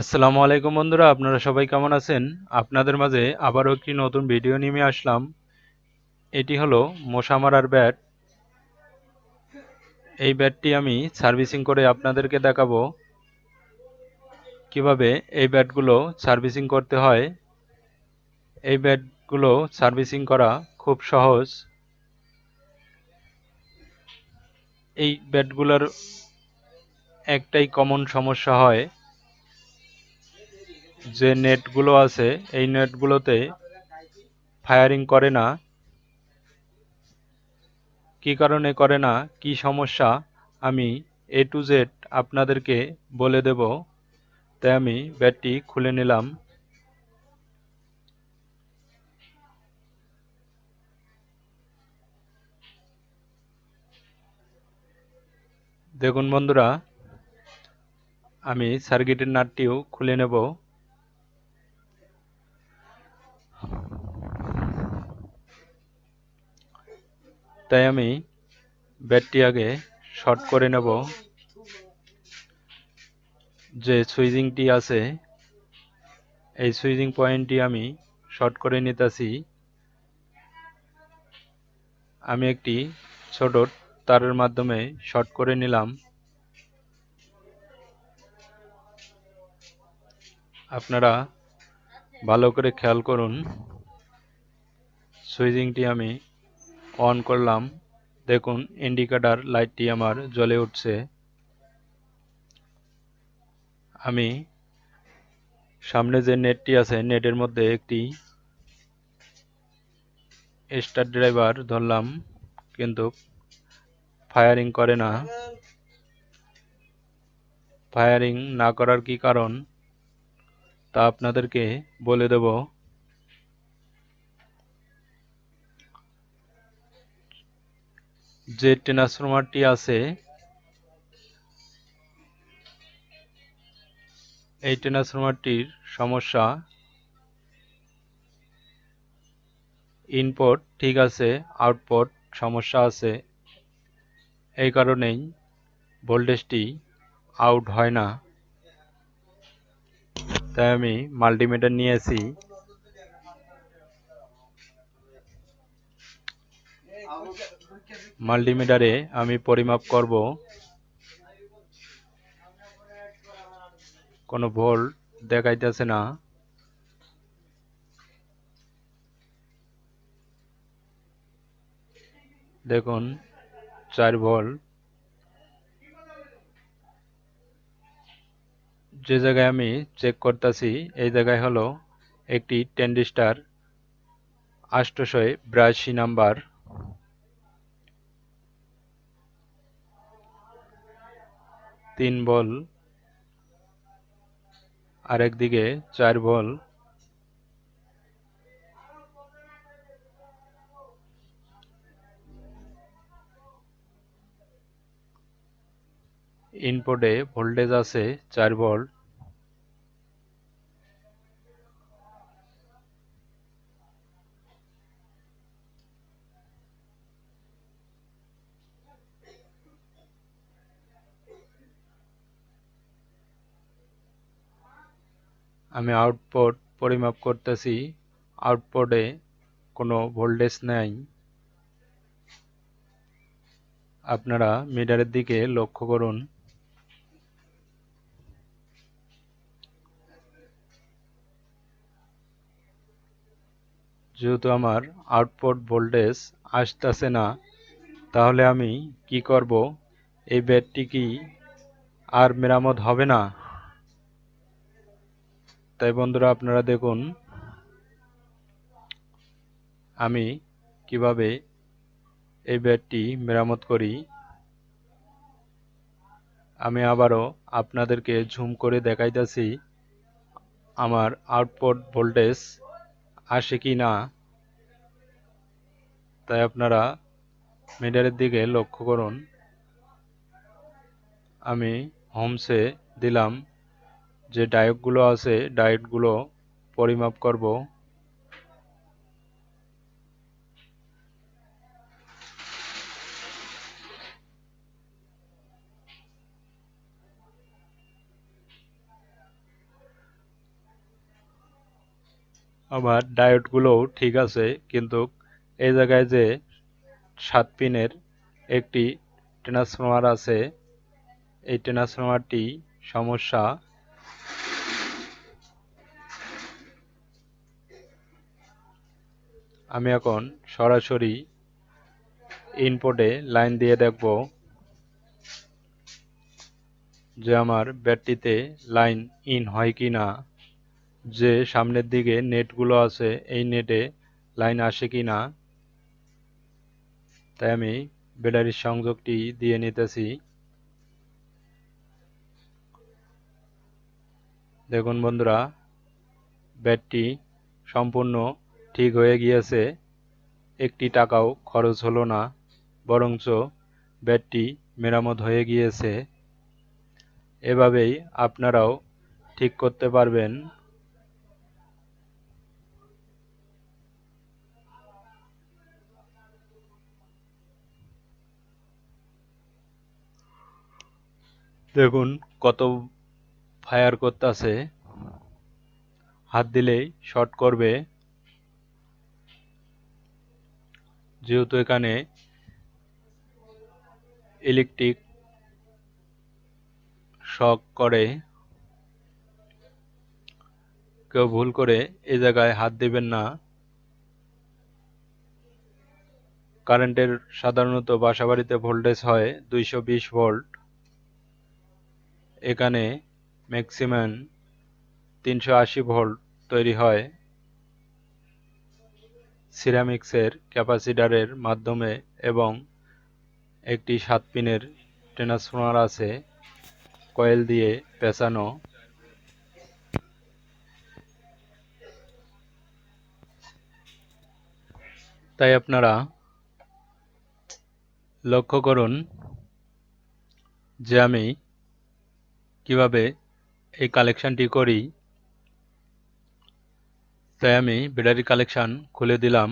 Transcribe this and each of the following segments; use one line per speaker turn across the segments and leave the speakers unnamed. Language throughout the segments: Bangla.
আসসালামু আলাইকুম বন্ধুরা, আপনারা সবাই কেমন আছেন? আপনাদের মাঝে আবারও একটি নতুন ভিডিও নিয়ে আসলাম। এটি হলো মশা মারার ব্যাট। এই ব্যাটটি আমি সার্ভিসিং করে আপনাদেরকে দেখাবো কীভাবে এই ব্যাটগুলো সার্ভিসিং করতে হয়। এই ব্যাটগুলো সার্ভিসিং করা খুব সহজ। এই ব্যাটগুলোর একটাই কমন সমস্যা হয় যে নেটগুলো আছে, এই নেটগুলোতে ফায়ারিং করে না। কি কারণে করে না? কি সমস্যা? আমি এ টু জেড আপনাদেরকে বলে দেব। তাই আমি ব্যাটটি খুলে নিলাম। দেখুন বন্ধুরা, আমি সার্কিটের নাটটিও খুলে নেব। তাই আমি ব্যাটটি আগে শর্ট করে নেব। যে সুইজিংটি আছে, এই সুইজিং পয়েন্টটি আমি শর্ট করে নিতেছি। আমি একটি ছোট তারের মাধ্যমে শর্ট করে নিলাম। আপনারা ভালো করে খেয়াল করুন, সুইজিংটি আমি অন করলাম। দেখুন ইন্ডিকেটার লাইটটি আমার জ্বলে উঠছে। আমি সামনে যে নেটটি আছে নেটের মধ্যে একটি স্টার ড্রাইভার ধরলাম, কিন্তু ফায়ারিং করে না। ফায়ারিং না করার কি কারণ? তা আপনাদেরকে বলে দেব। যে ট্রান্সফরমারটি আছে, এই ট্রান্সফরমারটির সমস্যা ইনপুট ঠিক আছে আউটপুট সমস্যা আছে, এই কারণেই ভোল্টেজটি আউট হয় না। তাই আমি মাল্টিমিটার নিয়েছি। মাল্টিমিটারে আমি পরিমাপ করব। কোনো ভোল্ট দেখাইতেছে না। দেখুন, চার ভোল্ট। যে জায়গায় আমি চেক করতেছি, এই জায়গায় হলো একটি টেন্ডিস্টার আষ্টশয় বিরাশি নাম্বার তিন বল আরেকদিকে চার বল। ইনপুটে ভোল্টেজ আছে চার ভোল্ট আমি আউটপুট পরিমাপ করতেছি। আউটপুটে কোনো ভোল্টেজ নেই। আপনারা মিটারের দিকে লক্ষ্য করুন। যেহেতু আমার আউটপুট ভোল্টেজ আসতেছে না, তাহলে আমি কি করব? এই ব্যাটটি কি আর মেরামত হবে না? তাই বন্ধুরা আপনারা দেখুন, আমি কীভাবে এই ব্যাটটি মেরামত করি। আমি আবারও আপনাদেরকে ঝুম করে দেখাইতেছি আমার আউটপুট ভোল্টেজ আসে কি না। তাই আপনারা মিটারের দিকে লক্ষ্য করুন। আমি হোমসে দিলাম যে ডায়োডগুলো আছে ডায়োডগুলো পরিমাপ করব। আমার ডায়োডগুলোও ঠিক আছে, কিন্তু এই জায়গায় যে সাত পিনের একটি ট্রান্সফর্মার আছে, এই ট্রান্সফর্মারটি সমস্যা। আমি এখন সরাসরি ইনপুটে লাইন দিয়ে দেখব যে আমার ব্যাটটিতে লাইন ইন হয় কি না, যে সামনের দিকে নেটগুলো আছে, এই নেটে লাইন আসে কি না। তাই আমি ব্যাটারির সংযোগটি দিয়ে নিতেছি। দেখুন বন্ধুরা ব্যাটটি সম্পূর্ণ ঠিক হয়ে গিয়েছে। একটি টাকাও খরচ হলো না, বরঞ্চ ব্যাটটি মেরামত হয়ে গিয়েছে। এভাবেই আপনারাও ঠিক করতে পারবেন। দেখুন কত ফায়ার করতেছে। হাত দিলেই শর্ট করবে। যেহেতু এখানে ইলেকট্রিক শক করে, কেউ ভুল করে এ জায়গায় হাত দেবেন না। কারেন্টের সাধারণত বাসাবাড়িতে ভোল্টেজ হয় দুইশো বিশ ভোল্ট এখানে ম্যাক্সিমাম তিনশো আশি ভোল্ট তৈরি হয়। সিরামিক্সের ক্যাপাসিটারের মাধ্যমে এবং একটি সাত পিনের ট্রান্সফর্মার আছে, কয়েল দিয়ে পেঁচানো। তাই আপনারা লক্ষ্য করুন যে আমি কীভাবে এই কালেকশানটি করি। তাই আমি ব্যাটারি কালেকশান খুলে দিলাম।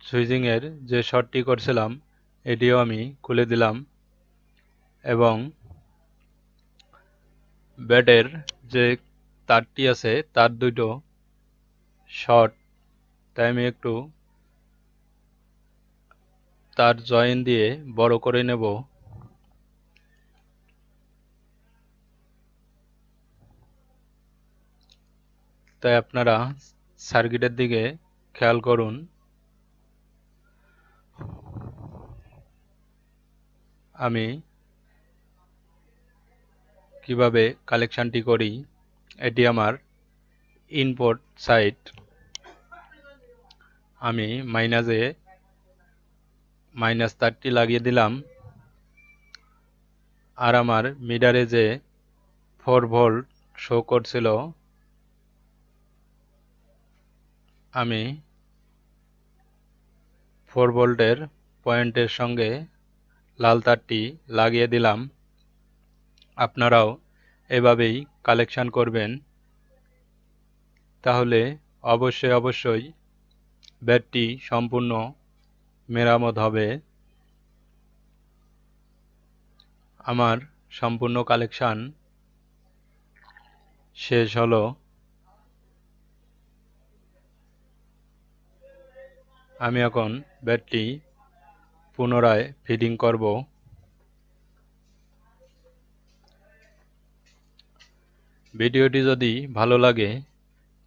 সুইচিংয়ের যে শর্টটি করছিলাম, এটিও আমি খুলে দিলাম এবং ব্যাটের যে তারটি আছে, তার দুটো শর্ট তাই আমি একটু তার জয়েন দিয়ে বড় করে নেব। তাই আপনারা সার্কিটের দিকে খেয়াল করুন। আমি কীভাবে কালেকশানটি করি, এটি আমার ইনপোর্ট সাইট। আমি মাইনাসে মাইনাস তারটি লাগিয়ে দিলাম। আর আমার মিটারে যে ফোর ভোল্ট শো করছিল আমি ফোর ভোল্টের পয়েন্টের সঙ্গে লাল তারটি লাগিয়ে দিলাম। আপনারাও এভাবেই কালেকশান করবেন। তাহলে অবশ্যই অবশ্যই ব্যাটটি সম্পূর্ণ মেরামত হবে। আমার সম্পূর্ণ কালেকশান শেষ হলো। আমি এখন ব্যাটটি পুনরায় ফিডিং করব। ভিডিওটি যদি ভালো লাগে,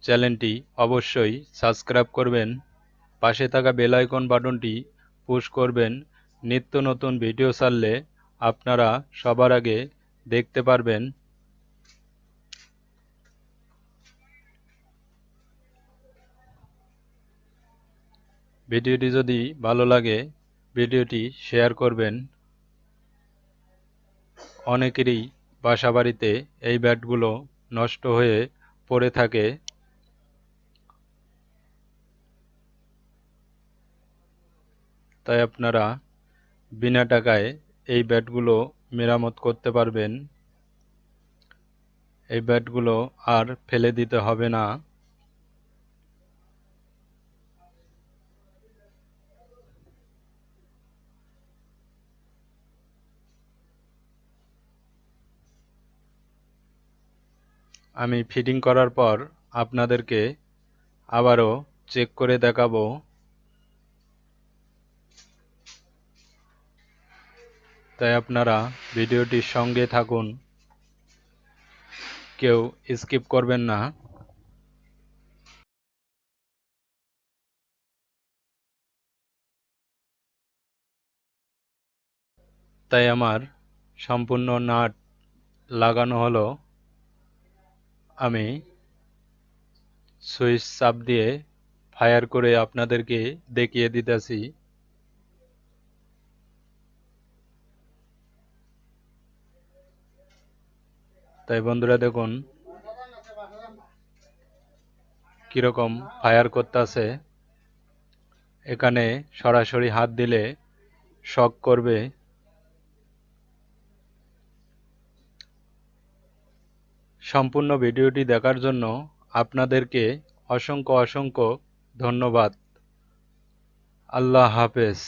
চ্যানেলটি অবশ্যই সাবস্ক্রাইব করবেন। পাশে থাকা বেল আইকন বাটনটি পুশ করবেন। নিত্য নতুন ভিডিও ছাড়লে আপনারা সবার আগে দেখতে পারবেন। ভিডিওটি যদি ভালো লাগে, ভিডিওটি শেয়ার করবেন। অনেকেরই বাসা বাড়িতে এই ব্যাটগুলো নষ্ট হয়ে পড়ে থাকে। তাই আপনারা বিনা টাকায় এই ব্যাটগুলো মেরামত করতে পারবেন। এই ব্যাটগুলো আর ফেলে দিতে হবে না। আমি ফিটিং করার পর আপনাদেরকে আবারও চেক করে দেখাবো। তাই আপনারা ভিডিওটির সঙ্গে থাকুন। কেউ স্কিপ করবেন না। তাই আমার সম্পূর্ণ নাট লাগানো হলো। আমি সুইচ চাপ দিয়ে ফায়ার করে আপনাদেরকে দেখিয়ে দিতেছি। তাই বন্ধুরা দেখুন, কীরকম ফায়ার করতেছে। এখানে সরাসরি হাত দিলে শক করবে। সম্পূর্ণ ভিডিওটি দেখার জন্য আপনাদেরকে অসংখ্য অসংখ্য ধন্যবাদ। আল্লাহ হাফেজ।